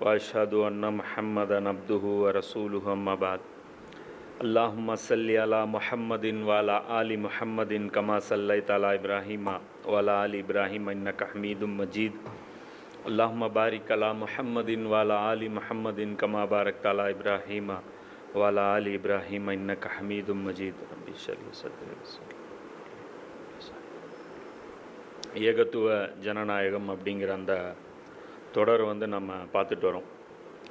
واشهد ان محمدا عبده ورسوله اما بعد اللهم صل على محمد وعلى ال محمد كما صليت على ابراهيم وعلى ال ابراهيم انك حميد مجيد اللهم بارك على محمد وعلى ال محمد كما باركت على ابراهيم وعلى ال ابراهيم انك حميد مجيد رب اشرح لي صدري ويسر لي ஏகத்துவ ஜனநாயகம் அப்படிங்கிற அந்த தொடர் வந்து நம்ம பார்த்துட்டு வரோம்.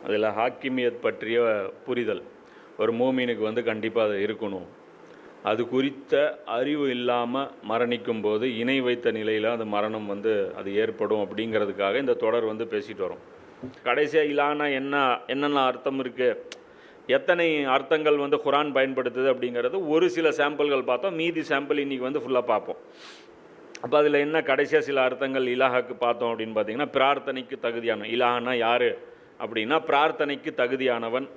அதில் ஹாக்கிமியத் பற்றிய புரிதல். ஒரு மூமினுக்கு வந்து கண்டிப்பாக அது இருக்கணும். அது குறித்த அறிவு இல்லாமல் மரணிக்கும் போது இணை வைத்த நிலையில் அந்த மரணம் வந்து அது ஏற்படும் அப்படிங்கிறதுக்காக இந்த தொடர் வந்து பேசிட்டு வரோம். கடைசியாக இல்லானா என்ன என்னென்ன அர்த்தம் இருக்குது எத்தனை அர்த்தங்கள் வந்து குரான் பயன்படுத்துது அப்படிங்கிறது ஒரு சில சாம்பிள்கள் பார்த்தோம். மீதி சாம்பிள் இன்றைக்கி வந்து ஃபுல்லாக பார்ப்போம். அப்போ அதில் என்ன கடைசியாக சில அர்த்தங்கள் இலாகாக்கு பார்த்தோம் அப்படின்னு பார்த்தீங்கன்னா பிரார்த்தனைக்கு தகுதியான இலாகனா யார்? அப்படின்னா பிரார்த்தனைக்கு தகுதியானவன்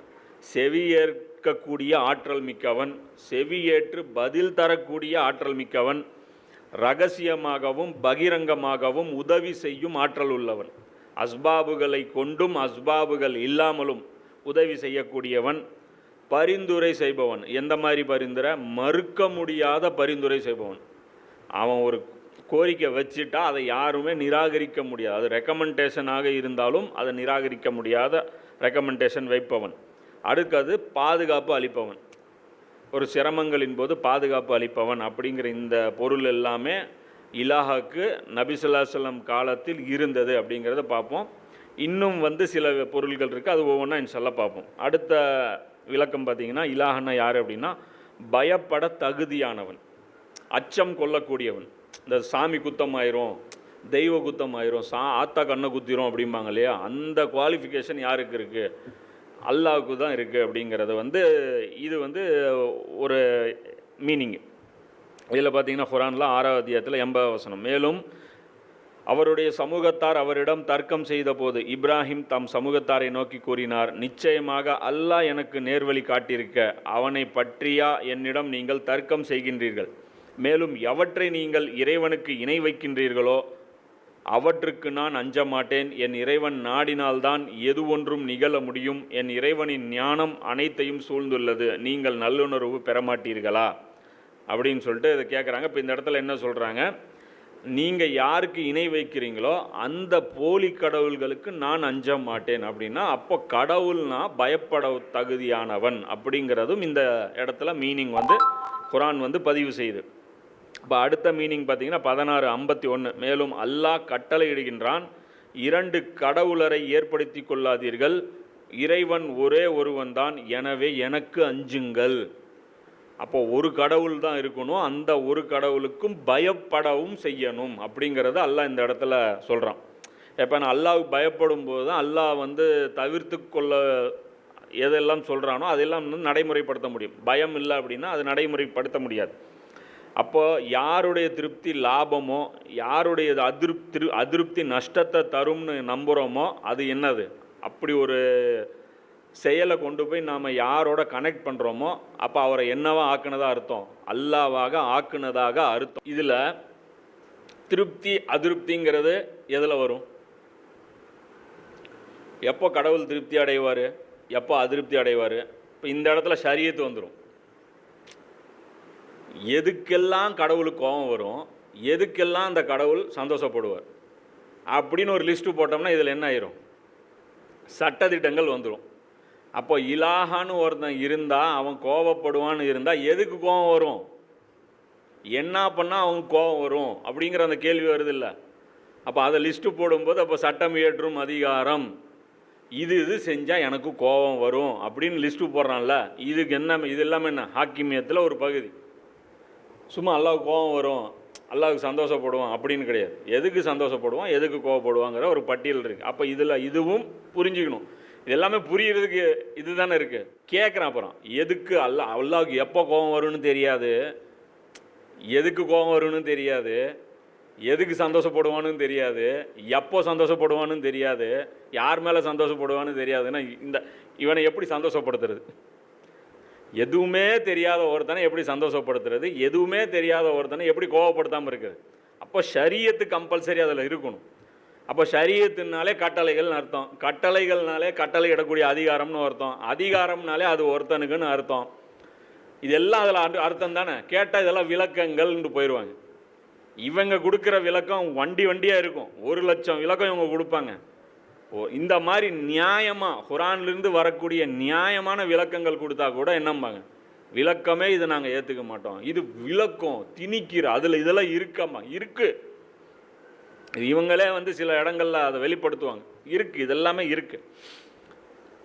செவியேற்கக்கூடிய ஆற்றல் மிக்கவன் செவியேற்று பதில் தரக்கூடிய ஆற்றல் மிக்கவன் ரகசியமாகவும் பகிரங்கமாகவும் உதவி செய்யும் ஆற்றல் உள்ளவன். அஸ்பாபுகளை கொண்டும் அஸ்பாபுகள் இல்லாமலும் உதவி செய்யக்கூடியவன் பரிந்துரை செய்பவன். எந்த மாதிரி பரிந்துரை? மறுக்க முடியாத பரிந்துரை செய்பவன். அவன் ஒரு கோரிக்கை வச்சுட்டா அதை யாருமே நிராகரிக்க முடியாது. அது ரெக்கமெண்டேஷனாக இருந்தாலும் அதை நிராகரிக்க முடியாத ரெக்கமெண்டேஷன் வைப்பவன். அடுத்தது பாதுகாப்பு அளிப்பவன். ஒரு சிரமங்களின் போது பாதுகாப்பு அளிப்பவன் அப்படிங்கிற இந்த பொருள் எல்லாமே இலாஹாக்கு நபிசுல்லாசலம் காலத்தில் இருந்தது அப்படிங்கிறத பார்ப்போம். இன்னும் வந்து சில பொருள்கள் இருக்குது அது ஒவ்வொன்றா இன்ஷால்லா பார்ப்போம். அடுத்த விளக்கம் பார்த்தீங்கன்னா இலாஹன்னா யார் அப்படின்னா பயப்பட தகுதியானவன். அச்சம் கொள்ளக்கூடியவன். இந்த சாமி குத்தம் ஆயிரும் தெய்வ குத்தம் ஆயிரும் சா ஆத்தா கண்ணை குத்திரும் அப்படிம்பாங்க இல்லையா? அந்த குவாலிஃபிகேஷன் யாருக்கு இருக்குது அல்லாவுக்கு தான் இருக்குது அப்படிங்கிறது வந்து இது வந்து ஒரு மீனிங் இதில் பார்த்தீங்கன்னா குரானில் ஆறாவது அத்தியாயத்தில் எண்பது வசனம். மேலும் அவருடைய சமூகத்தார் அவரிடம் தர்க்கம் செய்தபோது இப்ராஹிம் தம் சமூகத்தாரை நோக்கி கூறினார் நிச்சயமாக அல்லாஹ் எனக்கு நேர்வழி காட்டியிருக்க அவனை பற்றியா என்னிடம் நீங்கள் தர்க்கம் செய்கின்றீர்கள்? மேலும் எவற்றை நீங்கள் இறைவனுக்கு இணை வைக்கின்றீர்களோ அவற்றுக்கு நான் அஞ்ச மாட்டேன் என் இறைவன் நாடினால்தான் எது ஒன்றும் நிகழ முடியும். என் இறைவனின் ஞானம் அனைத்தையும் சூழ்ந்துள்ளது. நீங்கள் நல்லுணர்வு பெறமாட்டீர்களா? அப்படின்னு சொல்லிட்டு இதை கேட்குறாங்க இப்போ இந்த இடத்துல என்ன சொல்கிறாங்க நீங்கள் யாருக்கு இணை வைக்கிறீங்களோ அந்த போலி கடவுள்களுக்கு நான் அஞ்ச மாட்டேன் அப்படின்னா அப்போ கடவுள்னா பயப்பட தகுதியானவன் அப்படிங்கிறதும் இந்த இடத்துல மீனிங் வந்து குரான் வந்து பதிவு செய்யுது. இப்போ அடுத்த மீனிங் பார்த்தீங்கன்னா பதினாறு ஐம்பத்தி ஒன்று மேலும் அல்லாஹ் கட்டளையிடுகின்றான் இரண்டு கடவுளரை ஏற்படுத்தி கொள்ளாதீர்கள். இறைவன் ஒரே ஒருவன் தான் எனவே எனக்கு அஞ்சுங்கள். அப்போ ஒரு கடவுள் தான் இருக்கணும் அந்த ஒரு கடவுளுக்கும் பயப்படவும் செய்யணும் அப்படிங்கிறத அல்லாஹ் இந்த இடத்துல சொல்கிறான் இப்போ நான் அல்லாவுக்கு பயப்படும் போது தான் அல்லாஹ் வந்து தவிர்த்து கொள்ள எதெல்லாம் சொல்கிறானோ அதெல்லாம் வந்து நடைமுறைப்படுத்த முடியும். பயம் இல்லை அப்படின்னா அது நடைமுறைப்படுத்த முடியாது. அப்போ யாருடைய திருப்தி லாபமோ யாருடைய அதிருப்தி அதிருப்தி நஷ்டத்தை தரும்னு நம்புகிறோமோ அது என்னது? அப்படி ஒரு செயலை கொண்டு போய் நாம் யாரோட கனெக்ட் பண்ணுறோமோ அப்போ அவரை என்னவா ஆக்குனதா அர்த்தம்? அல்லாவாக ஆக்குனதாக அர்த்தம். இதில் திருப்தி அதிருப்திங்கிறது எதில் வரும்? எப்போ கடவுள் திருப்தி அடைவார்? எப்போ அதிருப்தி அடைவார்? இப்போ இந்த இடத்துல சரியத்து வந்துடும் எதுக்கெல்லாம் கடவுளுக்கு கோபம் வரும் எதுக்கெல்லாம் அந்த கடவுள் சந்தோஷப்படுவார் அப்படின்னு ஒரு லிஸ்ட்டு போட்டோம்னா இதில் என்ன ஆயிரும்? சட்டத்திட்டங்கள் வந்துடும் அப்போ இலாகான்னு ஒருத்தன் இருந்தால் அவன் கோபப்படுவான்னு இருந்தால் எதுக்கு கோபம் வரும்? என்ன பண்ணால் அவனுக்கு கோபம் வரும் அப்படிங்கிற அந்த கேள்வி வருது இல்லை. அப்போ அதை லிஸ்ட்டு போடும்போது அப்போ சட்டம் இயற்றும் அதிகாரம். இது இது செஞ்சால் எனக்கு கோபம் வரும் அப்படின்னு லிஸ்ட்டு போடுறான்ல. இதுக்கு என்ன இது எல்லாமே என்ன? ஹாக்கிமியத்தில் ஒரு பகுதி. சும்மா அல்லாவுக்கு கோபம் வரும் அல்லாவுக்கு சந்தோஷப்படுவான் அப்படின்னு கிடையாது. எதுக்கு சந்தோஷப்படுவான் எதுக்கு கோவப்படுவாங்கிற ஒரு பட்டியல் இருக்குது அப்போ இதில் இதுவும் புரிஞ்சுக்கணும். இது எல்லாமே புரியறதுக்கு இதுதானே இருக்குது கேட்குறேன் அப்புறம் எதுக்கு அல்லா அல்லாவுக்கு எப்போ கோபம் வரும்னு தெரியாது. எதுக்கு கோபம் வரும்னு தெரியாது. எதுக்கு சந்தோஷப்படுவான்னு தெரியாது. எப்போ சந்தோஷப்படுவான்னு தெரியாது. யார் மேலே சந்தோஷப்படுவான்னு தெரியாதுன்னா இந்த இவனை எப்படி சந்தோஷப்படுத்துறது? எதுவுமே தெரியாத ஒருத்தனை எப்படி சந்தோஷப்படுத்துறது? எதுவுமே தெரியாத ஒருத்தனை எப்படி கோவப்படுத்தாமல் இருக்குது? அப்போ ஷரியத்து கம்பல்சரி அதில் இருக்கணும். அப்போ ஷரியத்துனாலே கட்டளைகள்னு அர்த்தம். கட்டளைகள்னாலே கட்டளை இடக்கூடிய அதிகாரம்னு அர்த்தம். அதிகாரம்னாலே அது ஒருத்தனுக்குன்னு அர்த்தம். இதெல்லாம் அதில் அர்த்தம் தானே? கேட்டால் இதெல்லாம் விளக்கங்கள்னு போயிடுவாங்க இவங்க கொடுக்குற விளக்கம் வண்டி வண்டியாக இருக்கும். ஒரு லட்சம் விளக்கம் இவங்க கொடுப்பாங்க. ஓ இந்த மாதிரி நியாயமாக குரான்லேருந்து வரக்கூடிய நியாயமான விளக்கங்கள் கொடுத்தா கூட என்னம்பாங்க? விளக்கமே இதை நாங்கள் ஏற்றுக்க மாட்டோம். இது விளக்கம் திணிக்கிற அதில் இதெல்லாம் இருக்கம்மா இருக்குது இவங்களே வந்து சில இடங்களில் அதை வெளிப்படுத்துவாங்க. இருக்குது இதெல்லாமே இருக்குது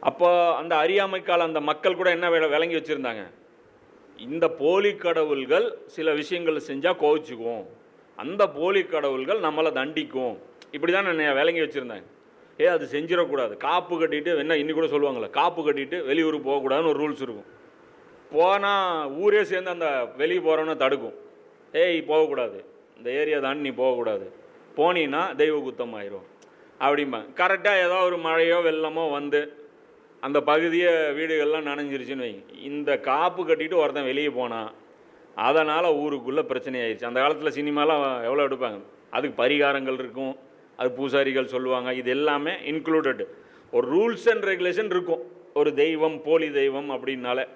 அப்போ அந்த அறியாமைக்கால அந்த மக்கள் கூட என்ன விளங்கி வச்சுருந்தாங்க? இந்த போலி கடவுள்கள் சில விஷயங்கள் செஞ்சால் கோவிச்சுக்குவோம் அந்த போலி கடவுள்கள் நம்மளை தண்டிக்கும். இப்படி தான் நான் விளங்கி வச்சுருந்தாங்க. ஏ அது செஞ்சிடக்கூடாது. காப்பு கட்டிட்டு என்ன இன்னி கூட சொல்லுவாங்களே காப்பு கட்டிட்டு வெளியூர் போகக்கூடாதுன்னு ஒரு ரூல்ஸ் இருக்கும். போனால் ஊரே சேர்ந்து அந்த வெளியே போகிறவனை தடுக்கும். ஏய் போகக்கூடாது. இந்த ஏரியா தாண்டி நீ போகக்கூடாது. போனீன்னா தெய்வ குத்தம் ஆயிரும் அப்படிம்பாங்க கரெக்டாக ஏதோ ஒரு மழையோ வெள்ளமோ வந்து அந்த பகுதியை வீடுகள்லாம் நனைஞ்சிருச்சுன்னு வைங்க. இந்த காப்பு கட்டிட்டு ஒருத்தன் வெளியே போனான் அதனால் ஊருக்குள்ளே பிரச்சனை ஆயிடுச்சு அந்த காலத்தில் சினிமாலாம் எவ்வளோ எடுப்பாங்க? அதுக்கு பரிகாரங்கள் இருக்கும். அது பூசாரிகள் சொல்லுவாங்க இது எல்லாமே இன்க்ளூடட் ஒரு ரூல்ஸ் அண்ட் ரெகுலேஷன் இருக்கும். ஒரு தெய்வம் போலி தெய்வம் அப்படின்னால.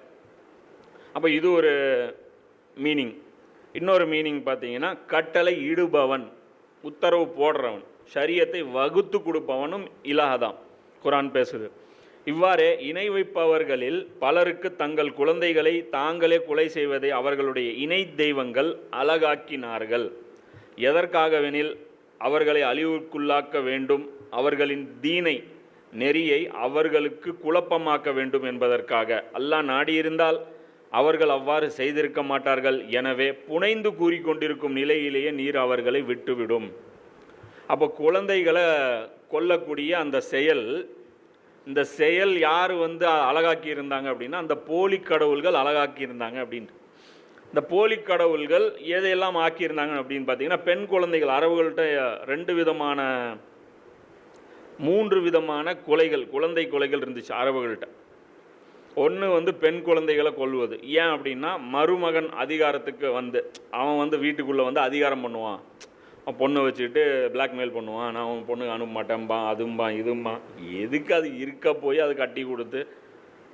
அப்போ இது ஒரு மீனிங் இன்னொரு மீனிங் பார்த்தீங்கன்னா கட்டளை இடுபவன் உத்தரவு போடுறவன் ஷரியத்தை வகுத்து கொடுப்பவனும் இலாகதான் குரான் பேசுது. இவ்வாறே இணை வைப்பவர்களில் பலருக்கு தங்கள் குழந்தைகளை தாங்களே கொலை செய்வதை அவர்களுடைய இணை தெய்வங்கள் அழகாக்கினார்கள். எதற்காகவெனில்? அவர்களை அழிவுக்குள்ளாக்க வேண்டும். அவர்களின் தீனை நெறியை அவர்களுக்கு குழப்பமாக்க வேண்டும் என்பதற்காக. அல்லாஹ் நாடியிருந்தால் அவர்கள் அவ்வாறு செய்திருக்க மாட்டார்கள். எனவே புனைந்து கூறிக்கொண்டிருக்கும் நிலையிலேயே நீர் அவர்களை விட்டுவிடும். அப்போ குழந்தைகளை கொல்லக்கூடிய அந்த செயல் இந்த செயல் யார் வந்து அழகாக்கி இருந்தாங்க அப்படின்னா அந்த போலி கடவுள்கள் அழகாக்கி இருந்தாங்க அப்படின்ட்டு. இந்த போலி கடவுள்கள் எதையெல்லாம் ஆக்கியிருந்தாங்க அப்படின்னு பார்த்தீங்கன்னா பெண் குழந்தைகள் அரபுகள்கிட்ட ரெண்டு விதமான மூன்று விதமான கொலைகள் குழந்தை கொலைகள் இருந்துச்சு அரபுகள்கிட்ட ஒன்று வந்து பெண் குழந்தைகளை கொல்வது. ஏன் அப்படின்னா மருமகன் அதிகாரத்துக்கு வந்து அவன் வந்து வீட்டுக்குள்ளே வந்து அதிகாரம் பண்ணுவான். அவன் பொண்ணை வச்சுக்கிட்டு பிளாக்மெயில் பண்ணுவான். நான் அவன் பொண்ணுக்கு அனுப்ப மாட்டேன்பா அதும்பா இதும்பா. எதுக்கு அது இருக்க போய் அது கட்டி கொடுத்து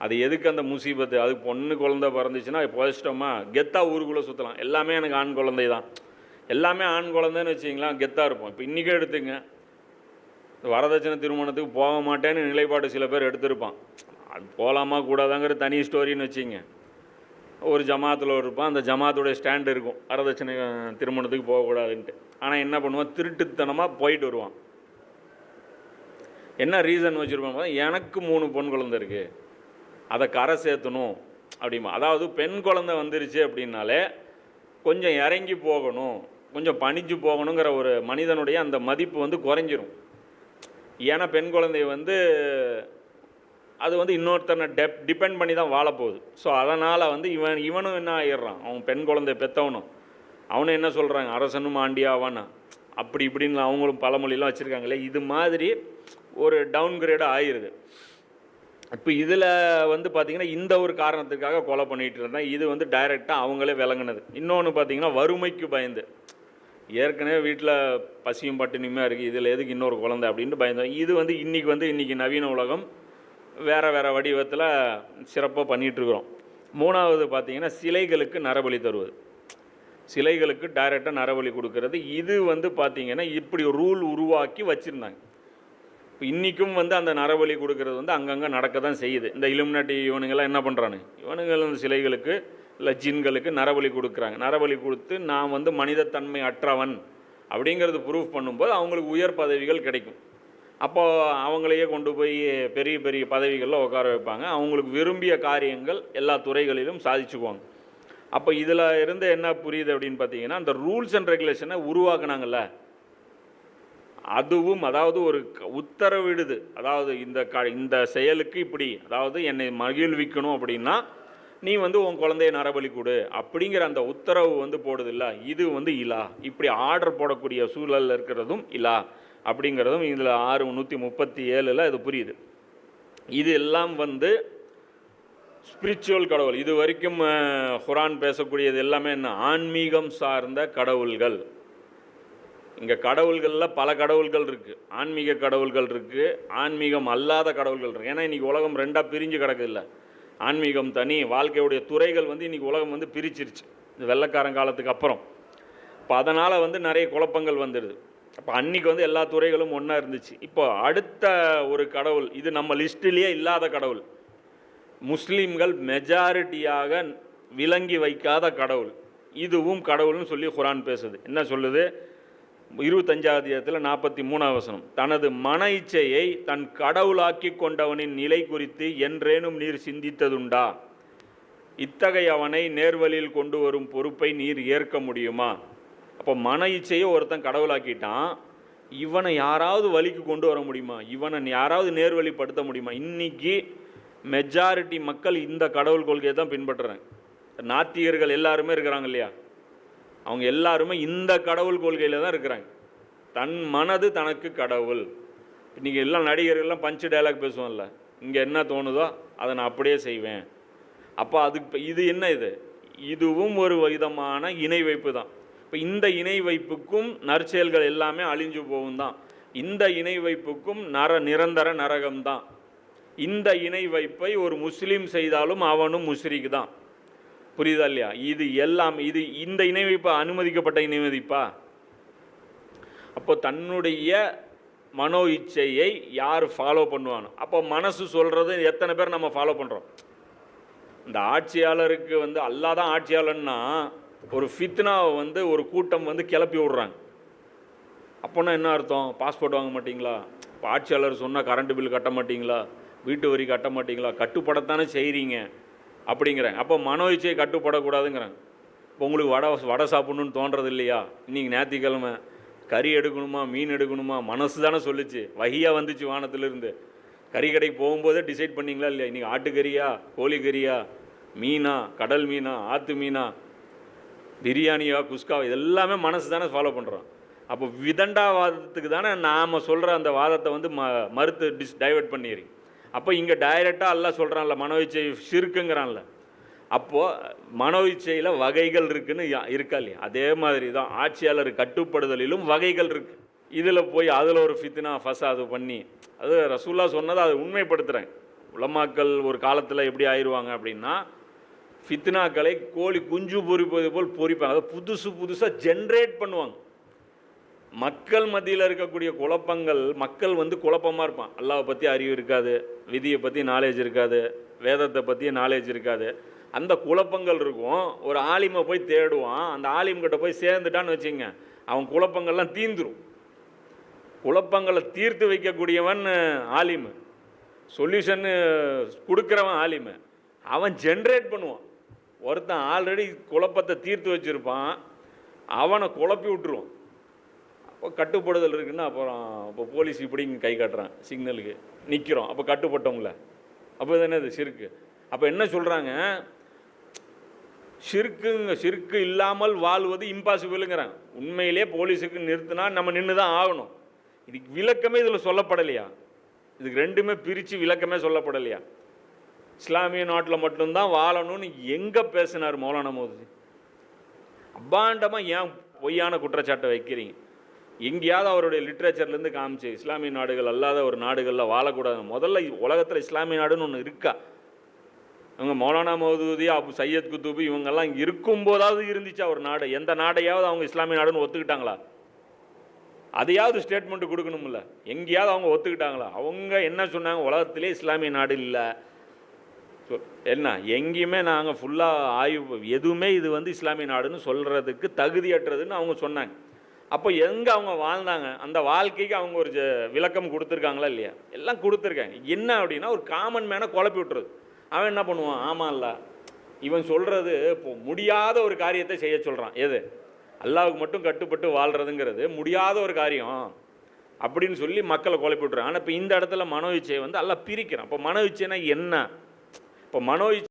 அது எதுக்கு அந்த முசீபத்து? அது பொண்ணு குழந்தை பிறந்துச்சுன்னா புதைச்சிட்டோமா கெத்தாக ஊருக்குள்ளே சுற்றலாம் எல்லாமே எனக்கு ஆண் குழந்தை தான். எல்லாமே ஆண் குழந்தைன்னு வச்சிங்களேன் கெத்தாக இருப்போம். இப்போ இன்றைக்கே எடுத்துங்க. வரதட்சணை திருமணத்துக்கு போக மாட்டேன்னு நிலைப்பாடு சில பேர் எடுத்திருப்பான். அது போகலாமா கூடாதாங்கிற தனி ஸ்டோரின்னு வச்சிங்க ஒரு ஜமாத்தில் இருப்பான். அந்த ஜமாத்துடைய ஸ்டாண்ட் இருக்கும். வரதட்சணை திருமணத்துக்கு போகக்கூடாதுன்ட்டு ஆனால் என்ன பண்ணுவான்? திருட்டுத்தனமாக போயிட்டு வருவான். என்ன ரீசன் வச்சுருப்பான் பார்த்தா, எனக்கு மூணு பொன் குழந்தை இருக்குது அதை கரை சேர்த்தணும் அப்படிமா. அதாவது பெண் குழந்தை வந்துருச்சு அப்படின்னாலே கொஞ்சம் இறங்கி போகணும் கொஞ்சம் பணிஞ்சு போகணுங்கிற ஒரு மனிதனுடைய அந்த மதிப்பு வந்து குறைஞ்சிரும். ஏன்னா பெண் குழந்தை வந்து அது வந்து இன்னொருத்தனை டெப் டிபெண்ட் பண்ணி தான் வாழப்போகுது ஸோ அதனால் வந்து இவன் இவனும் என்ன ஆயிடுறான்? அவன் பெண் குழந்தை பெற்றவனும் அவனும் என்ன சொல்கிறாங்க அரசனும் ஆண்டியாவானா? அப்படி இப்படின்னு அவங்களும் பழமொழிலாம் வச்சுருக்காங்களே. இது மாதிரி ஒரு டவுன் கிரேடாக ஆயிடுது இப்போ இதில் வந்து பார்த்திங்கன்னா இந்த ஒரு காரணத்துக்காக கொலை பண்ணிகிட்டு இருந்தேன். இது வந்து டைரெக்டாக அவங்களே விளங்குனது. இன்னொன்று பார்த்தீங்கன்னா வறுமைக்கு பயந்து. ஏற்கனவே வீட்டில் பசியும் பட்டினியுமே இருக்குது இதில் எதுக்கு இன்னொரு குழந்தை அப்படின்ட்டு பயந்தோம் இது வந்து இன்றைக்கி வந்து இன்றைக்கி நவீன உலகம். வேறு வேறு வடிவத்தில் சிறப்பாக பண்ணிகிட்ருக்குறோம் மூணாவது பார்த்தீங்கன்னா சிலைகளுக்கு நரபலி தருவது. சிலைகளுக்கு டைரெக்டாக நரபலி கொடுக்கறது. இது வந்து பார்த்திங்கன்னா இப்படி ரூல் உருவாக்கி வச்சுருந்தாங்க. இப்போ இன்றைக்கும் வந்து அந்த நரபலி கொடுக்கறது வந்து அங்கங்கே நடக்க தான் செய்யுது. இந்த இலுமினாட்டி இவனுங்கெல்லாம் என்ன பண்ணுறானு இவனுங்கள் அந்த சிலைகளுக்கு இல்லை ஜின்களுக்கு நரபலி கொடுக்குறாங்க. நரபலி கொடுத்து நான் வந்து மனிதத்தன்மை அற்றவன் அப்படிங்கிறது ப்ரூஃப் பண்ணும்போது அவங்களுக்கு உயர் பதவிகள் கிடைக்கும். அப்போது அவங்களையே கொண்டு போய் பெரிய பெரிய பதவிகளில் உட்கார வைப்பாங்க. அவங்களுக்கு விரும்பிய காரியங்கள் எல்லா துறைகளிலும் சாதிச்சுக்குவாங்க. அப்போ இதில் இருந்து என்ன புரியுது அப்படின்னு பார்த்தீங்கன்னா அந்த ரூல்ஸ் அண்ட் ரெகுலேஷனை உருவாக்குனாங்கல்ல அதுவும் அதாவது ஒரு உத்தரவிடுது. அதாவது இந்த க இந்த செயலுக்கு இப்படி அதாவது என்னை மகிழ்விக்கணும் அப்படின்னா நீ வந்து உன் குழந்தைய நரபலி கொடு அப்படிங்கிற அந்த உத்தரவு வந்து போடுது இல்லை இது வந்து இலா. இப்படி ஆர்டர் போடக்கூடிய சூழலில் இருக்கிறதும் இலா அப்படிங்கிறதும் இதில் ஆறு நூற்றி முப்பத்தி ஏழில் இது புரியுது. இது எல்லாம் வந்து ஸ்பிரிச்சுவல் கடவுள். இது வரைக்கும் ஹுரான் குரான் பேசக்கூடியது எல்லாமே என்ன? ஆன்மீகம் சார்ந்த கடவுள்கள். இங்கே கடவுள்களில் பல கடவுள்கள் இருக்குது ஆன்மீக கடவுள்கள் இருக்குது ஆன்மீகம் அல்லாத கடவுள்கள் இருக்குது ஏன்னா இன்றைக்கி உலகம் ரெண்டாக பிரிஞ்சு கிடக்குது இல்லை. ஆன்மீகம் தனி வாழ்க்கையுடைய துறைகள் வந்து இன்றைக்கி உலகம் வந்து பிரிச்சிருச்சு. இந்த வெள்ளைக்காரன் காலத்துக்கு அப்புறம். இப்போ அதனால் வந்து நிறைய குழப்பங்கள் வந்துடுது அப்போ அன்றைக்கி வந்து எல்லா துறைகளும் ஒன்றா இருந்துச்சு. இப்போ அடுத்த ஒரு கடவுள் இது நம்ம லிஸ்ட்டிலேயே இல்லாத கடவுள். முஸ்லீம்கள் மெஜாரிட்டியாக விளங்கி வைக்காத கடவுள். இதுவும் கடவுள்னு சொல்லி குரான் பேசுது. என்ன சொல்லுது? இருபத்தஞ்சாவதியத்தில் நாற்பத்தி மூணாவது வசனம். தனது மன இச்சையை தன் கடவுளாக்கி கொண்டவனின் நிலை குறித்து என்றேனும் நீர் சிந்தித்ததுண்டா? இத்தகைய அவனை நேர்வழியில் கொண்டு வரும் பொறுப்பை நீர் ஏற்க முடியுமா? அப்போ மன இச்சையை ஒருத்தன் கடவுளாக்கிட்டான். இவனை யாராவது வழிக்கு கொண்டு வர முடியுமா? இவனை யாராவது நேர்வழிப்படுத்த முடியுமா? இன்னைக்கு மெஜாரிட்டி மக்கள் இந்த கடவுள் கொள்கையை தான் பின்பற்றுறாங்க. நாத்திகர்கள் எல்லாருமே இருக்கிறாங்க இல்லையா? அவங்க எல்லாருமே இந்த கடவுள் கொள்கையில் தான் இருக்கிறாங்க. தன் மனது தனக்கு கடவுள். இன்றைக்கி எல்லாம் நடிகர்கள்லாம் பஞ்சு டைலாக் பேசுவோம்ல இங்கே என்ன தோணுதோ அதை நான் அப்படியே செய்வேன். அப்போ அதுக்கு இது என்ன இது? இதுவும் ஒரு விதமான இணை வைப்பு தான். இப்போ இந்த இணை வைப்புக்கும் நற்செயல்கள் எல்லாமே அழிஞ்சு போகும் தான். இந்த இணை வைப்புக்கும் நர நிரந்தர நரகம் தான். இந்த இணை வைப்பை ஒரு முஸ்லீம் செய்தாலும் அவனும் முஸ்ரிக்கு தான். புரியுதா இல்லையா? இது எல்லாம் இது இந்த இணை அனுமதிக்கப்பட்ட இணைவதிப்பா அப்போ தன்னுடைய மனோ இச்சையை யார் ஃபாலோ பண்ணுவானோ? அப்போ மனசு சொல்கிறது எத்தனை பேர் நம்ம ஃபாலோ பண்ணுறோம் இந்த ஆட்சியாளருக்கு வந்து அல்லா தான் ஆட்சியாளர்னா ஒரு ஃபித்னாவை வந்து ஒரு கூட்டம் வந்து கிளப்பி விடுறாங்க. அப்போனா என்ன அர்த்தம்? பாஸ்போர்ட் வாங்க மாட்டிங்களா? இப்போ ஆட்சியாளர் சொன்னால் கரண்ட் பில் கட்ட மாட்டிங்களா? வீட்டு வரி கட்ட மாட்டிங்களா? கட்டுப்படத்தானே செய்கிறீங்க அப்படிங்கிறேன் அப்போ மனோ இச்சையை இப்போ உங்களுக்கு வடை வடை சாப்பிட்ணுன்னு தோன்றது இல்லையா இன்றைக்கி ஞாயிற்றுக்கிழமை கறி எடுக்கணுமா மீன் எடுக்கணுமா? மனசு தானே சொல்லுச்சு. வகையாக வந்துச்சு வானத்திலிருந்து. கறி கடைக்கு போகும்போதே டிசைட் பண்ணீங்களா இல்லையா? இன்றைக்கி ஆட்டுக்கறியா கோழிக்கறியா மீனா கடல் மீனா ஆற்று மீனா பிரியாணியா குஸ்கா இதெல்லாமே மனசு தானே ஃபாலோ பண்ணுறோம் அப்போ விதண்டாவாதத்துக்கு தானே நாம் சொல்கிற அந்த வாதத்தை வந்து ம மறுத்து டிஸ் டைவர்ட் பண்ணிடுறீங்க. அப்போ இங்கே டைரெக்டாக எல்லாம் சொல்கிறான்ல மனோச்சை சிறுக்குங்கிறான்ல. அப்போது மனோச்சையில் வகைகள் இருக்குன்னு யா- இருக்கா இல்லையா? அதே மாதிரி தான் ஆட்சியாளர் கட்டுப்படுதலிலும் வகைகள் இருக்குது இதில் போய் அதில் ஒரு ஃபித்னா ஃபசாது பண்ணி அது ரசூல்லா சொன்னதை அதை உண்மைப்படுத்துகிறேன் உலமாக்கள் ஒரு காலத்தில் எப்படி ஆயிடுவாங்க அப்படின்னா ஃபித்னாக்களை கோழி குஞ்சு பொறிப்பது போல் பொறிப்பாங்க. அதை புதுசு புதுசாக ஜென்ரேட் பண்ணுவாங்க. மக்கள் மத்தியில் இருக்கக்கூடிய குழப்பங்கள் மக்கள் வந்து குழப்பமாக இருப்பான். அல்லாவை பற்றி அறிவு இருக்காது. விதியை பற்றி நாலேஜ் இருக்காது வேதத்தை பற்றி நாலேஜ் இருக்காது. அந்த குழப்பங்கள் இருக்கும். ஒரு ஆலிமை போய் தேடுவான். அந்த ஆலிம்கிட்ட போய் சேர்ந்துட்டான்னு வச்சுங்க அவன் குழப்பங்கள்லாம் தீந்துடும் குழப்பங்களை தீர்த்து வைக்கக்கூடியவன் ஆலிமு. சொல்யூஷன்னு கொடுக்குறவன் ஆலிமு. அவன் ஜென்ரேட் பண்ணுவான். ஒருத்தன் ஆல்ரெடி குழப்பத்தை தீர்த்து வச்சுருப்பான். அவனை குழப்பி விட்டுருவான். இப்போ கட்டுப்படுதல் இருக்குன்னா அப்புறம் இப்போ போலீஸ் இப்படிங்க கை காட்டுறான் சிக்னலுக்கு. நிற்கிறோம் அப்போ கட்டுப்பட்டவங்கள அப்போ இது என்னது? சிறுக்கு. அப்போ என்ன சொல்கிறாங்க சிறுக்குங்க சிறுக்கு இல்லாமல் வாழ்வது இம்பாசிபிளுங்கிறாங்க உண்மையிலே போலீஸுக்கு நிறுத்தினா நம்ம நின்று தான் ஆகணும். இதுக்கு விளக்கமே இதில் சொல்லப்படலையா? இதுக்கு ரெண்டுமே பிரித்து விளக்கமே சொல்லப்படலையா? இஸ்லாமிய நாட்டில் மட்டும்தான் வாழணும்னு எங்கே பேசினார் மௌலானா மோதி அபாண்டமாக ஏன் பொய்யான குற்றச்சாட்டை வைக்கிறீங்க? எங்கேயாவது அவருடைய லிட்ரேச்சர்லேருந்து காமிச்சு இஸ்லாமிய நாடுகள் அல்லாத ஒரு நாடுகளில் வாழக்கூடாது. முதல்ல உலகத்தில் இஸ்லாமிய நாடுன்னு ஒன்று இருக்கா? இவங்க மௌலானா மௌதூதி அபு சையத் குத்தூபி இவங்கெல்லாம் இருக்கும்போதாவது இருந்துச்சா ஒரு நாடு? எந்த நாடையாவது அவங்க இஸ்லாமிய நாடுன்னு ஒத்துக்கிட்டாங்களா? அதையாவது ஸ்டேட்மெண்ட் கொடுக்கணும்ல. எங்கேயாவது அவங்க ஒத்துக்கிட்டாங்களா? அவங்க என்ன சொன்னாங்க? உலகத்திலே இஸ்லாமிய நாடு இல்லை. என்ன? எங்கேயுமே நாங்கள் ஃபுல்லாக ஆய்வு எதுவுமே இது வந்து இஸ்லாமிய நாடுன்னு சொல்கிறதுக்கு தகுதியற்றதுன்னு அவங்க சொன்னாங்க. அப்போ எங்கே அவங்க வாழ்ந்தாங்க? அந்த வாழ்க்கைக்கு அவங்க ஒரு விளக்கம் கொடுத்துருக்காங்களா இல்லையா? எல்லாம் கொடுத்துருக்காங்க. என்ன அப்படின்னா ஒரு காமன் மேனை குழப்பி விட்டுறது. அவன் என்ன பண்ணுவான்? ஆமாம் இல்லை இவன் சொல்கிறது இப்போ முடியாத ஒரு காரியத்தை செய்ய சொல்கிறான் எது? அல்லாவுக்கு மட்டும் கட்டுப்பட்டு வாழ்கிறதுங்கிறது முடியாத ஒரு காரியம் அப்படின்னு சொல்லி மக்களை குழப்பி விட்றான் ஆனால் இப்போ இந்த இடத்துல மனோச்சியை வந்து எல்லாம் பிரிக்கிறான். இப்போ மனோ என்ன? இப்போ மனோ